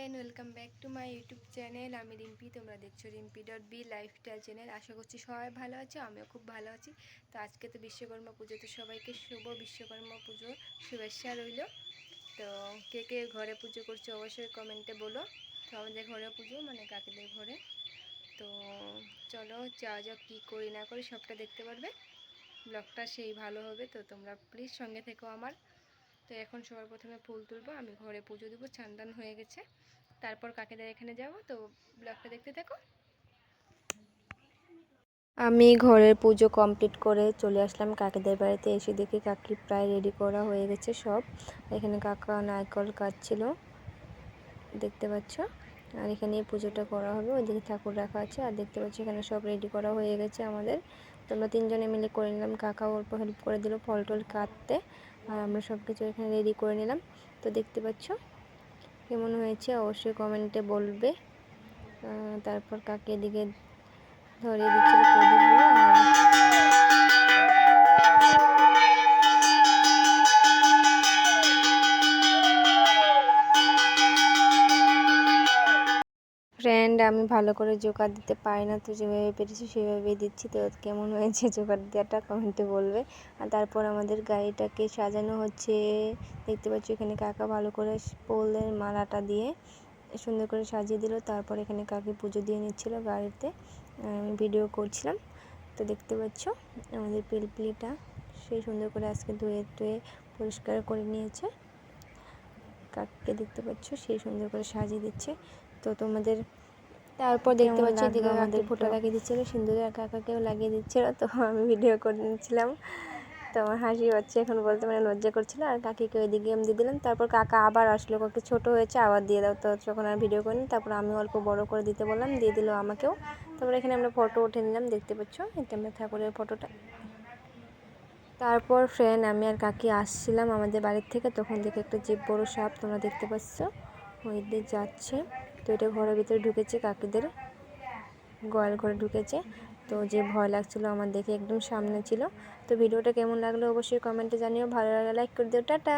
Friend welcome back to my YouTube channel আমি রিম্পি, তোমরা দেখছ Rimpi dot B lifestyle channel আশা করছি সবাই ভালো আছে, আমিও খুব ভালো আছি। তো আজকে তো বিশ্বকর্মা পুজো তো সবাইকে শুভ বিশ্বকর্মা পুজোর শুভেচ্ছা রইল। তো কে কে ঘরে পুজো করছ অবশ্যই কমেন্টে বলো। তো আমাদের ঘরে পুজো মানে কাকিদের ঘরে। তো চলো যা যা কী করি না করি, সবটা দেখতে পারবে। ব্লগটা সেই ভালো হবে, তো তোমরা প্লিজ সঙ্গে থেকো আমার। তো এখন সবার প্রথমে ফুল তুলবো, আমি ঘরে পুজো দেবো, চান্দান হয়ে গেছে। তারপর কাকিদের এখানে যাব, তো ব্লগটা দেখতে থাকো। আমি ঘরের পুজো কমপ্লিট করে চলে আসলাম কাকিদের বাড়িতে, এসে দেখি কাকি প্রায় রেডি করা হয়ে গেছে সব। এখানে কাকা নারকল কাটছিল, দেখতে পাচ্ছ? আর এখানে পুজোটা করা হবে, ওইদিকে ঠাকুর রাখা আছে, আর দেখতে পাচ্ছ এখানে সব রেডি করা হয়ে গেছে আমাদের। তোমরা তিনজনে মিলে করে নিলাম। কাকা অল্প হেল্প করে দিল ফল টল কাটতে। আর আমরা সব কিছু এখানে রেডি করে নিলাম। তো দেখতে পাচ্ছ কেমন হয়েছে? অবশ্যই কমেন্টে বলবে। তারপর কাকে এদিকে ধরিয়ে দিচ্ছিল প্রদীপগুলো আর ফ্রেন্ড আমি ভালো করে জোগাড় দিতে পারি না, তো যেভাবে পেরেছি সেভাবেই দিচ্ছি। তো কেমন হয়েছে জোগাড় দেওয়াটা কমেন্টে বলবে। আর তারপর আমাদের গাড়িটাকে সাজানো হচ্ছে। দেখতে পাচ্ছি এখানে কাকা ভালো করে পোলের মালাটা দিয়ে। সুন্দর করে সাজিয়ে দিল। তারপর এখানে কাকে পুজো দিয়ে নিচ্ছিল গাড়িতে। আমি ভিডিও করছিলাম। তো দেখতে পাচ্ছ আমাদের পিলপিলিটা সেই সুন্দর করে আজকে ধুয়ে ধুয়ে পরিষ্কার করে নিয়েছে। কাককে দেখতে পাচ্ছ সেই সুন্দর করে সাজিয়ে দিচ্ছে। তো তোমাদের তারপর দেখতে পাচ্ছি এদিকে আমাদের ফোটো লাগিয়ে দিচ্ছিল। সিন্দুরের কাকাকেও লাগিয়ে দিচ্ছিল তো আমি ভিডিও করে নিচ্ছিলাম। তো আমার হাসি হচ্ছে এখন বলতে মানে লজ্জা করছিল। আর কাকিকে ওইদিকে আমি দিয়ে দিলাম। তারপর কাকা আবার আসলো কাকি ছোটো হয়েছে আবার দিয়ে দাও। তো তখন আর ভিডিও করিনি তারপর আমি অল্প বড় করে দিতে বললাম দিয়ে দিল আমাকেও। তারপর এখানে আমরা ফটো উঠে নিলাম দেখতে পাচ্ছ? এটা আমরা ঠাকুরের ফটোটা তারপর ফ্রেন্ড আমি আর কাকি আসছিলাম আমাদের বাড়ির থেকে। তখন দেখে একটা জিপ বড় সাপ তোমরা দেখতে পাচ্ছ। ওই দিয়ে যাচ্ছে। এটা ঘরের ভিতরে ঢুকেছে, কাকিদের গোয়াল ঘরে ঢুকেছে। তো যে ভয় লাগছিল আমার দেখে একদম সামনে ছিল। তো ভিডিওটা কেমন লাগল অবশ্যই কমেন্টে জানিও। ভালো লাগলে লাইক করে দিও। টাটা!